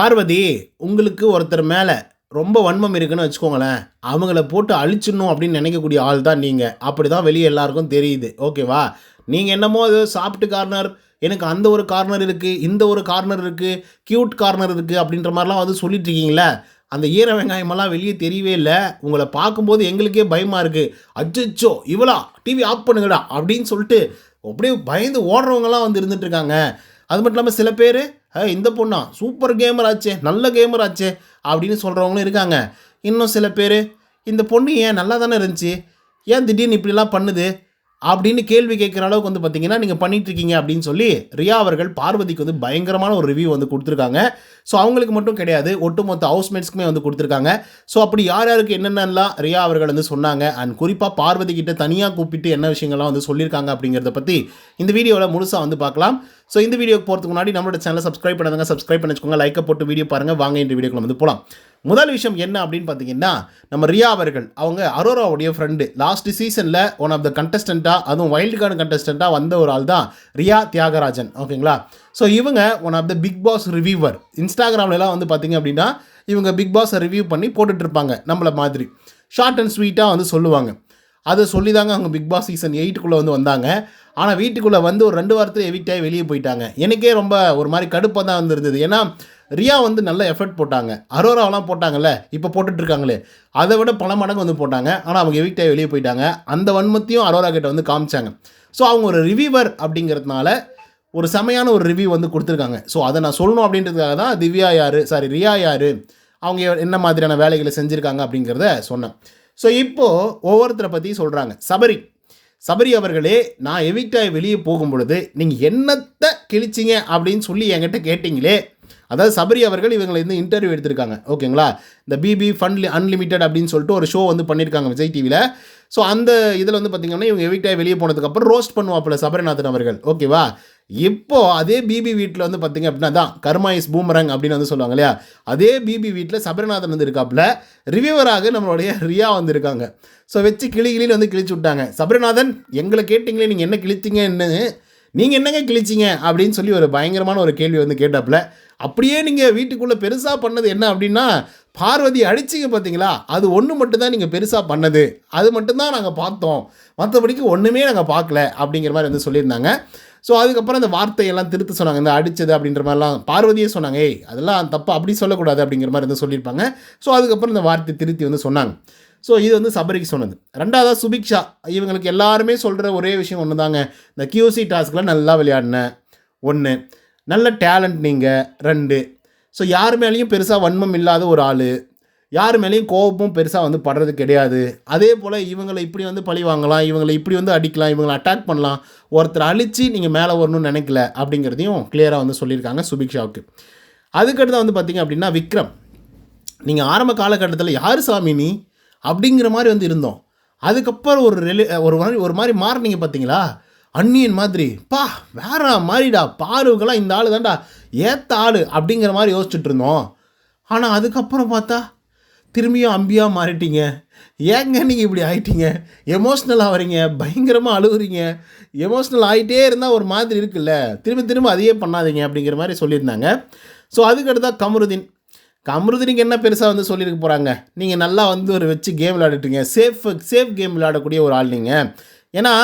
பார்வதி உங்களுக்கு ஒருத்தர் மேலே ரொம்ப வன்மம் இருக்குன்னு வச்சுக்கோங்களேன் அவங்கள போட்டு அழிச்சிடணும் அப்படின்னு நினைக்கக்கூடிய ஆள் தான் நீங்கள் அப்படி தான் வெளியே எல்லாருக்கும் தெரியுது. ஓகேவா? நீங்கள் என்னமோ அது சாப்பிட்டு கார்னர் எனக்கு அந்த ஒரு கார்னர் இருக்குது இந்த ஒரு கார்னர் இருக்குது க்யூட் கார்னர் இருக்குது அப்படின்ற மாதிரிலாம் வந்து சொல்லிட்டுருக்கீங்களே அந்த ஈர வெங்காயமெல்லாம் வெளியே தெரியவே இல்லை. உங்களை பார்க்கும்போது எங்களுக்கே பயமாக இருக்குது அச்சோ இவளா டிவி ஆஃப் பண்ணுங்கடா அப்படின்னு சொல்லிட்டு அப்படியே பயந்து ஓடுறவங்களாம் வந்து இருந்துட்டுருக்காங்க அது மட்டும் இல்லாமல் சில பேர் இந்த பொண்ணா சூப்பர் கேமர் ஆச்சே நல்ல கேமர் ஆச்சே அப்படின்னு சொல்கிறவங்களும் இருக்காங்க. இன்னும் சில பேர் இந்த பொண்ணு ஏன் நல்லா தானே இருந்துச்சு? ஏன் திடீர்னு இப்படிலாம் பண்ணுது? அப்படின்னு கேள்வி கேட்குற அளவுக்கு வந்து பார்த்தீங்கன்னா நீங்கள் பண்ணிகிட்ருக்கீங்க இருக்கீங்க அப்படின்னு சொல்லி ரியா அவர்கள் பார்வதிக்கு வந்து பயங்கரமான ஒரு ரிவ்யூ வந்து கொடுத்துருக்காங்க. ஸோ அவங்களுக்கு மட்டும் கிடையாது ஒட்டுமொத்த ஹவுஸ்மேட்ஸ்க்குமே வந்து கொடுத்துருக்காங்க. ஸோ அப்படி யார் யாருக்கு என்னென்னலாம் ரியா அவர்கள் வந்து சொன்னாங்க அண்ட் குறிப்பாக பார்வதி கிட்ட தனியாக கூப்பிட்டு என்ன விஷயங்கள்லாம் வந்து சொல்லியிருக்காங்க அப்படிங்கிறத பற்றி இந்த வீடியோவில் முழுசாக வந்து பார்க்கலாம். ஸோ இந்த வீடியோக்கு போகிறதுக்கு முன்னாடி நம்மளோட சேனலை சப்ஸ்கிரைப் பண்ணுங்க சப்ஸ்கிரைப் பண்ணிச்சுக்கோங்க லைக்கை போட்டு வீடியோ பாருங்கள் வாங்க இந்த வீடியோக்குள்ள வந்து போகலாம் முதல் விஷயம் என்ன அப்படின்னு பார்த்தீங்கன்னா நம்ம ரியா அவர்கள் அவங்க அரோராவுடைய ஃப்ரெண்டு லாஸ்ட் சீசனில் ஒன் ஆஃப் த கண்டஸ்டண்ட்டாக அதுவும் வைல்டு கார்டு கண்டஸ்டண்ட்டாக வந்த ஒரு ஆள் தான் ரியா தியாகராஜன். ஓகேங்களா? ஸோ இவங்க one of the Bigg Boss reviewer இன்ஸ்டாகிராம்லலாம் வந்து பார்த்தீங்க அப்படின்னா இவங்க பிக் பாஸை ரிவ்யூ பண்ணி போட்டுட்ருப்பாங்க இருப்பாங்க மாதிரி. ஷார்ட் அண்ட் ஸ்வீட்டாக வந்து சொல்லுவாங்க. அதை சொல்லி தாங்க அவங்க பிக் பாஸ் சீசன் எயிட்டுக்குள்ளே வந்து வந்தாங்க. ஆனால் வீட்டுக்குள்ளே வந்து ஒரு ரெண்டு வாரத்தில் எவிக்ட் வெளியே போயிட்டாங்க. எனக்கே ரொம்ப ஒரு மாதிரி கடுப்பாக தான் வந்துருந்தது ஏன்னா ரியா வந்து நல்ல எஃபர்ட் போட்டாங்க. அரோராவெலாம் போட்டாங்கல்ல இப்போ போட்டுட்டு இருக்காங்களே அதை விட பல மடங்கு வந்து போட்டாங்க. ஆனால் அவங்க எவிக்ட் ஆகி வெளியே போயிட்டாங்க. அந்த வன்மத்தையும் அரோரா கிட்ட வந்து காமிச்சாங்க. ஸோ அவங்க ஒரு ரிவ்யூவர் அப்படிங்கிறதுனால ஒரு செமையான ஒரு ரிவ்யூ வந்து கொடுத்துருக்காங்க. ஸோ அதை நான் சொல்லணும் அப்படின்றதுக்காக தான் திவ்யா யார் சாரி ரியா யார் அவங்க என்ன மாதிரியான வேலைகளை செஞ்சுருக்காங்க அப்படிங்கிறத சொன்னேன். ஸோ இப்போது ஒவ்வொருத்தரை பற்றி சொல்கிறாங்க சபரி சபரி அவர்களே நான் எவிக்டாய் வெளியே போகும் பொழுது நீங்கள் என்னத்தை கிழிச்சிங்க அப்படின்னு சொல்லி என்கிட்ட கேட்டிங்களே அதாவது சபரி அவர்கள் இவங்களை வந்து இன்டர்வியூ எடுத்திருக்காங்க. ஓகேங்களா? இந்த பிபி ஃபண்ட் அன்லிமிட்டெட் அப்படின்னு சொல்லிட்டு ஒரு ஷோ வந்து பண்ணியிருக்காங்க விஜய் டிவியில் ஸோ அந்த இதில் வந்து பார்த்தீங்கன்னா இவங்க எவிட்டாக வெளியே போனதுக்கப்புறம் ரோஸ்ட் பண்ணுவாப்பில் சபரிநாதன் அவர்கள். ஓகேவா? இப்போது அதே பிபி வீட்டில் வந்து பார்த்தீங்க அப்படின்னா தான் கர்மா இஸ் பூமரங் அப்படின்னு வந்து சொல்லுவாங்க இல்லையா? அதே பிபி வீட்டில் சபரிநாதன் வந்து இருக்காப்புல. ரிவியூவராக நம்மளுடைய ரியா வந்திருக்காங்க ஸோ வச்சு கிளி கிளியில் வந்து கிழிச்சு விட்டாங்க. சபரிநாதன் எங்களை கேட்டிங்களே நீங்கள் என்ன கிழிச்சிங்கன்னு நீங்கள் என்னங்க கிழிச்சிங்க அப்படின்னு சொல்லி ஒரு பயங்கரமான ஒரு கேள்வி வந்து கேட்டாப்புல. அப்படியே நீங்கள் வீட்டுக்குள்ளே பெருசாக பண்ணது என்ன அப்படின்னா பார்வதி அழிச்சிங்க பார்த்தீங்களா அது ஒன்று மட்டும்தான் நீங்கள் பெருசாக பண்ணது. அது மட்டும்தான் நாங்கள் பார்த்தோம். மற்றபடிக்கு ஒன்றுமே நாங்கள் பார்க்கல அப்படிங்கிற மாதிரி வந்து சொல்லியிருந்தாங்க. ஸோ அதுக்கப்புறம் அந்த வார்த்தையெல்லாம் திருத்த சொன்னாங்க. இந்த அடித்தது அப்படின்ற மாதிரிலாம் பார்வதியே சொன்னாங்க. ஏய் அதெல்லாம் தப்பாக அப்படி சொல்லக்கூடாது அப்படிங்கிற மாதிரி வந்து சொல்லியிருப்பாங்க. ஸோ அதுக்கப்புறம் இந்த வார்த்தை திருத்தி வந்து சொன்னாங்க. ஸோ இது வந்து சபரிக்கு சொன்னது. ரெண்டாவதாக சுபிக்ஷா. இவங்களுக்கு எல்லாருமே சொல்கிற ஒரே விஷயம் ஒன்று தாங்க இந்த கியூசி டாஸ்கில் நல்லா விளையாடினேன் ஒன்று நல்ல டேலண்ட் நீங்கள் ரெண்டு. ஸோ யார் மேலேயும் பெருசாக வன்மம் இல்லாத ஒரு ஆள் யார் மேலேயும் கோபமும் பெருசாக வந்து படுறது கிடையாது. அதே போல் இவங்களை இப்படி வந்து பழி வாங்கலாம் இவங்களை இப்படி வந்து அடிக்கலாம் இவங்களை அட்டாக் பண்ணலாம் ஒருத்தர் அழித்து நீங்கள் மேலே வரணும்னு நினைக்கல அப்படிங்கிறதையும் கிளியராக வந்து சொல்லியிருக்காங்க சுபிக்ஷாவுக்கு. அதுக்கடுத்து வந்து பார்த்திங்க அப்படின்னா விக்ரம். நீங்கள் ஆரம்ப காலகட்டத்தில் யார் சாமி நீ அப்படிங்கிற மாதிரி வந்து இருந்தோம். அதுக்கப்புறம் ஒரு ரெலி ஒரு மாதிரி ஒரு மாதிரி மாறினீங்க பார்த்தீங்களா அன்னியன் மாதிரி பா வேற மாதிரிடா பாருக்கெல்லாம் இந்த ஆள் தான்டா ஏத்த ஆள் அப்படிங்கிற மாதிரி யோசிச்சுட்டு இருந்தோம். ஆனால் அதுக்கப்புறம் பார்த்தா திரும்பியும் அம்பியாக மாறிட்டீங்க. ஏங்க நீங்கள் இப்படி ஆகிட்டீங்க எமோஷ்னல் ஆகிறீங்க பயங்கரமாக அழுகுறீங்க எமோஷ்னல் ஆகிட்டே இருந்தால் ஒரு மாதிரி இருக்குல்ல. திரும்ப திரும்ப அதையே பண்ணாதீங்க அப்படிங்கிற மாதிரி சொல்லியிருந்தாங்க. ஸோ அதுக்கடுத்தா கமருதீன். கமருதீனுக்கு என்ன பெருசாக வந்து சொல்லியிருக்க போகிறாங்க நீங்கள் நல்லா வந்து ஒரு வச்சு கேம் விளையாடிட்டீங்க சேஃப் சேஃப் கேம் விளையாடக்கூடிய ஒரு ஆள் நீங்கள் ஏன்னா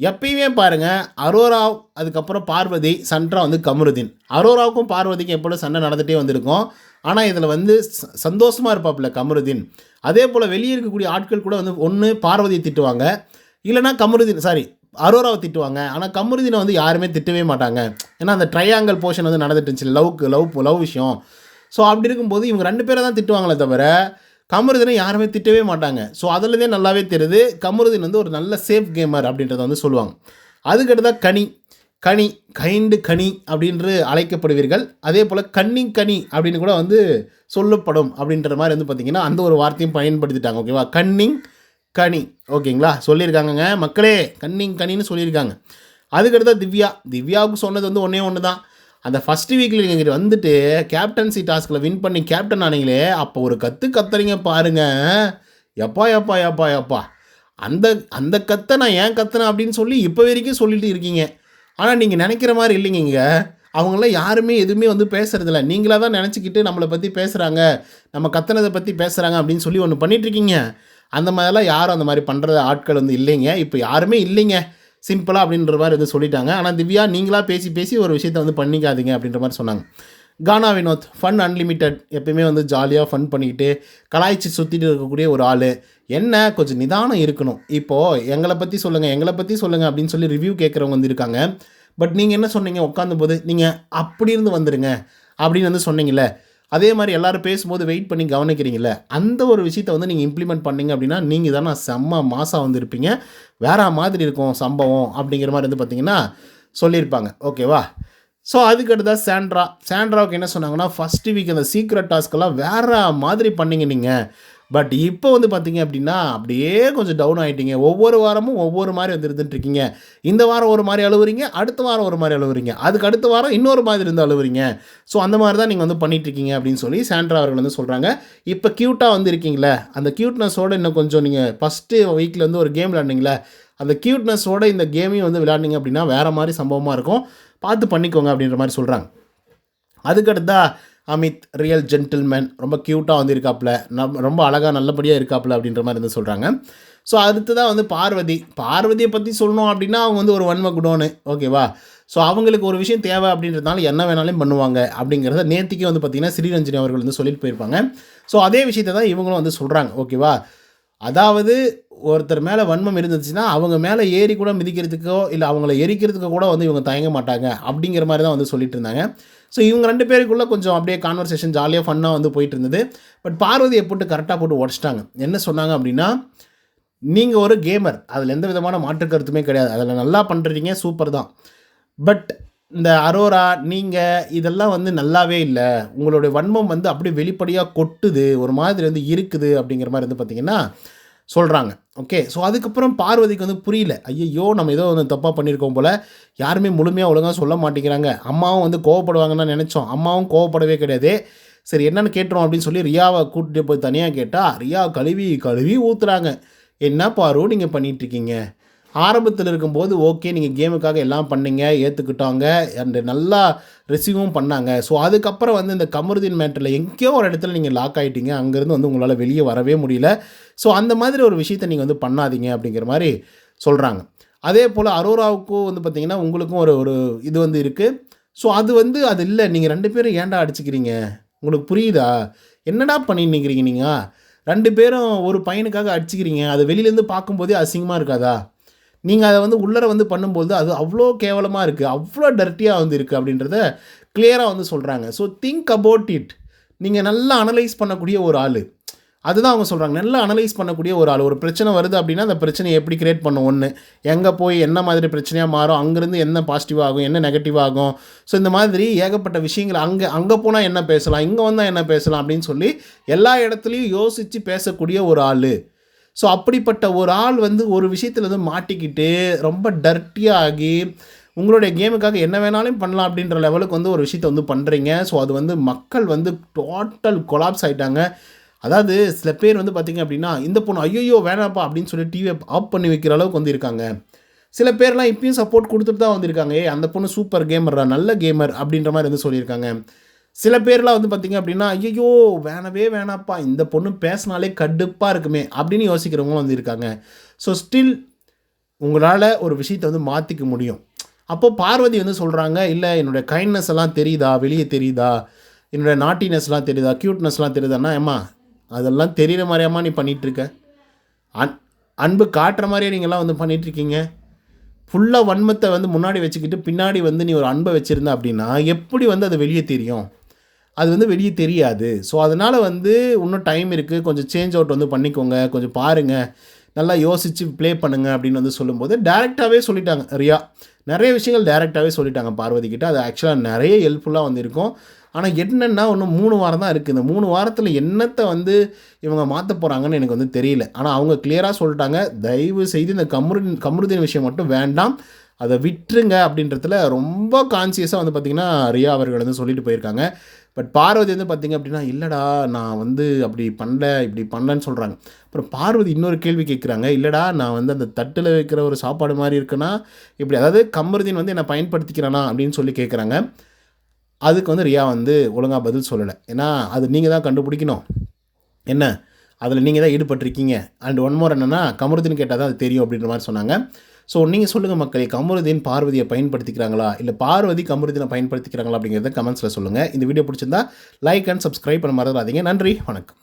எப்பயுமே பாருங்கள் அரோரா அதுக்கப்புறம் பார்வதி சன்றா வந்து கமருதீன். அரோராவுக்கும் பார்வதிக்கும் எப்பொழுதும் சண்டை நடந்துகிட்டே வந்திருக்கும். ஆனால் இதில் வந்து ச- இருப்பாப்புல கமருதீன். அதே போல் வெளியே இருக்கக்கூடிய ஆட்கள் கூட வந்து ஒன்று பார்வதியை திட்டுவாங்க. இல்லைனா கமருதீன் சாரி அரோராவை திட்டுவாங்க. ஆனால் கமருதீனை வந்து யாருமே திட்டவே மாட்டாங்க. ஏன்னா அந்த ட்ரையாங்கல் போர்ஷன் வந்து நடந்துட்டு இருந்துச்சு. லவ்க்கு லவ் லவ் விஷயம். ஸோ அப்படி இருக்கும்போது இவங்க ரெண்டு பேரை தான் திட்டுவாங்களே தவிர கமருதனை யாருமே திட்டவே மாட்டாங்க. ஸோ அதுலேருந்தே நல்லாவே தெரியுது. கமருதீன் வந்து ஒரு நல்ல சேஃப் கேமர் அப்படின்றத வந்து சொல்லுவாங்க. அதுக்கடுத்தா கனி. கனி கைண்டு கனி அப்படின்று அழைக்கப்படுவீர்கள். அதே போல் கன்னிங் கனி அப்படின்னு கூட வந்து சொல்லப்படும் அப்படின்ற மாதிரி வந்து பார்த்திங்கன்னா அந்த ஒரு வார்த்தையும் பயன்படுத்திட்டாங்க. ஓகேவா கன்னிங் கனி. ஓகேங்களா? சொல்லியிருக்காங்கங்க. மக்களே கன்னிங் கனின்னு சொல்லியிருக்காங்க. அதுக்கடுத்தா திவ்யா. திவ்யாவுக்கு சொன்னது வந்து ஒன்றே ஒன்று தான் அந்த ஃபஸ்ட் வீக்கில் நீங்கள் வந்துட்டு கேப்டன்சி டாஸ்கில் வின் பண்ணி கேப்டன் ஆனீங்களே அப்போ ஒரு கற்று கத்துறீங்க பாருங்க. எப்பா எப்பா எப்பா எப்பா. அந்த அந்த கத்தை நான் ஏன் கத்துனேன் அப்படின்னு சொல்லி இப்போ வரைக்கும் சொல்லிட்டு இருக்கீங்க. ஆனால் நீங்கள் நினைக்கிற மாதிரி இல்லைங்க இங்கே. அவங்களாம் யாருமே எதுவுமே வந்து பேசுகிறதில்ல நீங்களாக தான் நினச்சிக்கிட்டு நம்மளை பற்றி பேசுகிறாங்க நம்ம கத்துனதை பற்றி பேசுகிறாங்க அப்படின்னு சொல்லி ஒன்று பண்ணிகிட்ருக்கீங்க அந்த மாதிரிலாம் யாரும் அந்த மாதிரி பண்ணுற ஆட்கள் வந்து இல்லைங்க. இப்போ யாருமே இல்லைங்க. சிம்பிளாக அப்படின்ற மாதிரி வந்து சொல்லிட்டாங்க. ஆனால் திவ்யா நீங்களாக பேசி பேசி ஒரு விஷயத்தை வந்து பண்ணிக்காதீங்க அப்படின்ற மாதிரி சொன்னாங்க. கானா வினோத் ஃபன் அன்லிமிட்டெட் எப்பயுமே வந்து ஜாலியாக ஃபன் பண்ணிக்கிட்டு கலாய்ச்சி சுற்றிட்டு இருக்கக்கூடிய ஒரு ஆள். என்ன? கொஞ்சம் நிதானம் இருக்கணும். இப்போது எங்களை பற்றி சொல்லுங்கள் எங்களை பற்றி சொல்லுங்கள் அப்படின்னு சொல்லி ரிவ்யூ கேட்குறவங்க வந்து இருக்காங்க. பட் நீங்கள் என்ன சொன்னீங்க? உட்காந்து போது நீங்கள் அப்படி இருந்து வந்துடுங்க அப்படின்னு வந்து சொன்னீங்கல்ல. அதே மாதிரி எல்லாரும் பேசும்போது வெயிட் பண்ணி கவனிக்கிறீங்கள அந்த ஒரு விஷயத்தை வந்து நீங்கள் இம்ப்ளிமெண்ட் பண்ணீங்க அப்படின்னா நீங்கள் தானே செம்ம மாதம் வந்திருப்பீங்க. வேற மாதிரி இருக்கும் சம்பவம் அப்படிங்கிற மாதிரி வந்து பார்த்தீங்கன்னா சொல்லியிருப்பாங்க. ஓகேவா ஸோ அதுக்கடுத்தா சாண்ட்ரா சாண்ட்ராவுக்கு என்ன சொன்னாங்கன்னா ஃபஸ்ட்டு வீக் அந்த சீக்ரெட் டாஸ்க்கெல்லாம் வேறு மாதிரி பண்ணிங்க நீங்கள் பட் இப்போ வந்து பார்த்தீங்க அப்படின்னா அப்படியே கொஞ்சம் டவுன் ஆகிட்டீங்க ஒவ்வொரு வாரமும் ஒவ்வொரு மாதிரி வந்து இருக்கீங்க இந்த வாரம் ஒரு மாதிரி அழுவுறீங்க அடுத்த வாரம் ஒரு மாதிரி அழுவுறீங்க. அதுக்கு அடுத்த வாரம் இன்னொரு மாதிரி இருந்து அழுவுறீங்க. ஸோ அந்த மாதிரி தான் நீங்கள் வந்து பண்ணிகிட்ருக்கீங்க இருக்கீங்க அப்படின்னு சொல்லி சாண்ட்ரா அவர்கள் வந்து சொல்கிறாங்க இப்போ க்யூட்டாக வந்து இருக்கீங்களே அந்த க்யூட்னஸோடு இன்னும் கொஞ்சம் நீங்கள் ஃபஸ்ட்டு வீக்கில் வந்து ஒரு கேம் விளாண்டிங்களே அந்த க்யூட்னஸோட இந்த கேமையும் வந்து விளையாண்டிங்க அப்படின்னா வேறு மாதிரி சம்பவமாக இருக்கும். பார்த்து பண்ணிக்கோங்க அப்படின்ற மாதிரி சொல்கிறாங்க அதுக்கடுத்தா அமித் ரியல் ஜென்டில்மேன் ரொம்ப க்யூட்டாக வந்து இருக்காப்புல நம் ரொம்ப அழகாக நல்லபடியாக இருக்காப்புல அப்படின்ற மாதிரி வந்து சொல்கிறாங்க ஸோ அடுத்ததாக வந்து பார்வதி. பார்வதியை பற்றி சொல்லணும் அப்படின்னா அவங்க வந்து ஒரு வன்ம குடோனு ஓகேவா ஸோ அவங்களுக்கு ஒரு விஷயம் தேவை அப்படின்றதுனால என்ன வேணாலும் பண்ணுவாங்க அப்படிங்கிறத நேத்திக்கே வந்து பார்த்திங்கன்னா ஸ்ரீரஞ்சனி அவர்கள் வந்து சொல்லிட்டு போயிருப்பாங்க. ஸோ அதே விஷயத்தை தான் இவங்களும் வந்து சொல்கிறாங்க ஓகேவா அதாவது ஒருத்தர் மேலே வன்மம் இருந்துச்சுன்னா அவங்க மேலே ஏறி கூட மிதிக்கிறதுக்கோ இல்லை அவங்கள எரிக்கிறதுக்கோ கூட வந்து இவங்க தயங்க மாட்டாங்க அப்படிங்கிற மாதிரி தான் வந்து சொல்லிட்டு இருந்தாங்க. ஸோ இவங்க ரெண்டு பேருக்குள்ளே கொஞ்சம் அப்படியே கான்வர்சேஷன் ஜாலியாக ஃபன்னாக வந்து போயிட்டு இருந்தது பட் பார்வதியை போட்டு கரெக்டாக போட்டு உடச்சிட்டாங்க. என்ன சொன்னாங்க அப்படின்னா நீங்கள் ஒரு கேமர் அதில் எந்த விதமான மாற்று கருத்துமே கிடையாது. அதில் நல்லா பண்ணுறீங்க சூப்பர் தான். பட் இந்த அரோரா நீங்கள் இதெல்லாம் வந்து நல்லாவே இல்லை. உங்களுடைய வன்மம் வந்து அப்படியே வெளிப்படையாக கொட்டுது. ஒரு மாதிரி வந்து இருக்குது அப்படிங்கிற மாதிரி வந்து பார்த்திங்கன்னா சொல்கிறாங்க ஓகே ஸோ அதுக்கப்புறம் பார்வதிக்கு வந்து புரியல. ஐயோ நம்ம ஏதோ வந்து தப்பாக பண்ணியிருக்கோம் போல். யாருமே முழுமையாக ஒழுங்காக சொல்ல மாட்டேங்கிறாங்க. அம்மாவும் வந்து கோவப்படுவாங்கன்னு தான் நினச்சோம். அம்மாவும் கோவப்படவே கிடையாது. சரி என்னென்னு கேட்டுரும் அப்படின்னு சொல்லி ரியாவை கூட்டிகிட்டு போய் தனியாக கேட்டால் ரியா கழுவி கழுவி ஊற்றுறாங்க என்ன பாரு நீங்கள் பண்ணிகிட்ருக்கீங்க ஆரம்பத்தில் இருக்கும்போது ஓகே நீங்கள் கேமுக்காக எல்லாம் பண்ணீங்க ஏற்றுக்கிட்டாங்க அண்டு நல்லா ரிசீவும் பண்ணாங்க. ஸோ அதுக்கப்புறம் வந்து இந்த கமருதீன் மேட்டரில் எங்கேயோ ஒரு இடத்துல நீங்கள் லாக் ஆகிட்டீங்க அங்கேருந்து வந்து உங்களால் வெளியே வரவே முடியல. ஸோ அந்த மாதிரி ஒரு விஷயத்தை நீங்கள் வந்து பண்ணாதீங்க அப்படிங்கிற மாதிரி சொல்கிறாங்க அதே போல் அரோராவுக்கும் வந்து பார்த்திங்கன்னா உங்களுக்கும் ஒரு ஒரு இது வந்து இருக்குது ஸோ அது வந்து அது இல்லை. நீங்கள் ரெண்டு பேரும் ஏன்டா அடிச்சுக்கிறீங்க? உங்களுக்கு புரியுதா? என்னடா பண்ணிட்டு நீங்கள் ரெண்டு பேரும் ஒரு பையனுக்காக அடிச்சுக்கிறீங்க. அது வெளியிலேருந்து பார்க்கும்போதே அசிங்கமாக இருக்காதா? நீங்கள் அதை வந்து உள்ளர வந்து பண்ணும்போது அது அவ்வளோ கேவலமாக இருக்குது அவ்வளோ டர்ட்டியாக வந்து இருக்குது அப்படின்றத கிளியராக வந்து சொல்கிறாங்க ஸோ திங்க் அபவுட் இட் நீங்கள் நல்லா அனலைஸ் பண்ணக்கூடிய ஒரு ஆள். அதுதான் அவங்க சொல்கிறாங்க நல்லா அனலைஸ் பண்ணக்கூடிய ஒரு ஆள். ஒரு பிரச்சனை வருது அப்படின்னா அந்த பிரச்சனையை எப்படி கிரியேட் பண்ணும்? ஒன்று எங்கே போய் என்ன மாதிரி பிரச்சனையாக மாறும்? அங்கேருந்து என்ன பாசிட்டிவ் ஆகும்? என்ன நெகட்டிவ் ஆகும்? ஸோ இந்த மாதிரி ஏகப்பட்ட விஷயங்கள் அங்கே அங்கே போனால் என்ன பேசலாம்? இங்கே வந்தால் என்ன பேசலாம்? அப்படின்னு சொல்லி எல்லா இடத்துலையும் யோசித்து பேசக்கூடிய ஒரு ஆள். ஸோ அப்படிப்பட்ட ஒரு ஆள் வந்து ஒரு விஷயத்தில் வந்து மாட்டிக்கிட்டு ரொம்ப டர்ட்டியாக ஆகி உங்களுடைய கேமுக்காக என்ன வேணாலும் பண்ணலாம் அப்படின்ற லெவலுக்கு வந்து ஒரு விஷயத்தை வந்து பண்ணுறீங்க ஸோ அது வந்து மக்கள் வந்து டோட்டல் கொலாப்ஸ் ஆகிட்டாங்க அதாவது சில பேர் வந்து பார்த்திங்க அப்படின்னா இந்த பொண்ணு ஐயோ வேணாப்பா அப்படின்னு சொல்லி டிவியை ஆஃப் பண்ணி வைக்கிற அளவுக்கு வந்து இருக்காங்க. சில பேர்லாம் இப்பயும் சப்போர்ட் கொடுத்துட்டு தான் வந்திருக்காங்க ஏ அந்த பொண்ணு சூப்பர் கேமர்ரா நல்ல கேமர் அப்படின்ற மாதிரி வந்து சொல்லியிருக்காங்க. சில பேர்லாம் வந்து பார்த்திங்க அப்படின்னா ஐயோ வேணவே வேணாப்பா இந்த பொண்ணு பேசினாலே கடுப்பாக இருக்குமே அப்படின்னு யோசிக்கிறவங்களும் வந்து இருக்காங்க. ஸோ ஸ்டில் உங்களால் ஒரு விஷயத்தை வந்து மாற்றிக்க முடியும். அப்போது பார்வதி வந்து சொல்கிறாங்க இல்லை என்னுடைய கைண்ட்னஸ் எல்லாம் தெரியுதா? வெளியே தெரியுதா? என்னுடைய நாட்டினஸ்லாம் தெரியுதா? க்யூட்னஸ்லாம் தெரியுதான்னா ஏம்மா அதெல்லாம் தெரிகிற மாதிரியாம்மா நீ பண்ணிகிட்ருக்க அன் அன்பு காட்டுற மாதிரியே நீங்கள்லாம் வந்து பண்ணிகிட்ருக்கீங்க ஃபுல்லாக வன்மத்தை வந்து முன்னாடி வச்சுக்கிட்டு பின்னாடி வந்து நீ ஒரு அன்பை வச்சுருந்த அப்படின்னா எப்படி வந்து அது வெளியே தெரியும்? அது வந்து வெளியே தெரியாது. ஸோ அதனால் வந்து இன்னும் டைம் இருக்குது கொஞ்சம் சேஞ்ச் அவுட் வந்து பண்ணிக்கோங்க. கொஞ்சம் பாருங்கள் நல்லா யோசித்து ப்ளே பண்ணுங்கள் அப்படின்னு வந்து சொல்லும்போது டேரெக்டாகவே சொல்லிட்டாங்க. ரியா நிறைய விஷயங்கள் டேரெக்டாகவே சொல்லிட்டாங்க பார்வதி கிட்ட. அது ஆக்சுவலாக நிறைய ஹெல்ப்ஃபுல்லாக வந்து இருக்கும் ஆனால் என்னென்னா ஒன்று மூணு வாரம் தான் இருக்குது இந்த மூணு வாரத்தில் என்னத்தை வந்து இவங்க மாற்ற போகிறாங்கன்னு எனக்கு வந்து தெரியல. ஆனால் அவங்க கிளியராக சொல்லிட்டாங்க. தயவு செய்து இந்த கம்ரு கமருதின் விஷயம் மட்டும் வேண்டாம். அதை விட்டுருங்க அப்படின்றதுல ரொம்ப கான்சியஸாக வந்து பார்த்திங்கன்னா ரியா அவர்கள் வந்து சொல்லிட்டு போயிருக்காங்க. பட் பார்வதி வந்து பார்த்திங்க அப்படின்னா இல்லைடா நான் வந்து அப்படி பண்ணல இப்படி பண்ணலன்னு சொல்கிறாங்க அப்புறம் பார்வதி இன்னொரு கேள்வி கேட்குறாங்க இல்லைடா நான் வந்து அந்த தட்டில் வைக்கிற ஒரு சாப்பாடு மாதிரி இருக்குன்னா இப்படி அதாவது கமருதீன் வந்து என்னை பயன்படுத்திக்கிறானா? அப்படின்னு சொல்லி கேட்குறாங்க அதுக்கு வந்து ரியா வந்து ஒழுங்கா பதில் சொல்லலை. ஏன்னா அது நீங்கள் தான் கண்டுபிடிக்கணும். என்ன? அதில் நீங்கள் தான் ஈடுபட்டிருக்கீங்க. அண்ட் ஒன் மோர் என்னென்னா கமருதீன் கேட்டால் தான் அது தெரியும் அப்படின்ற மாதிரி சொன்னாங்க. ஸோ நீங்கள் சொல்லுங்கள் மக்களே கமருதீன் பார்வதியை பயன்படுத்திக்கிறாங்களா? இல்லை பார்வதி கமருதீனை பயன்படுத்திக்கிறாங்களா அப்படிங்கிறத கமெண்ட்ஸில் சொல்லுங்கள் இந்த வீடியோ பிடிச்சிருந்தா லைக் அண்ட் சப்ஸ்கிரைப் பண்ண மறந்துடாதீங்க. நன்றி வணக்கம்.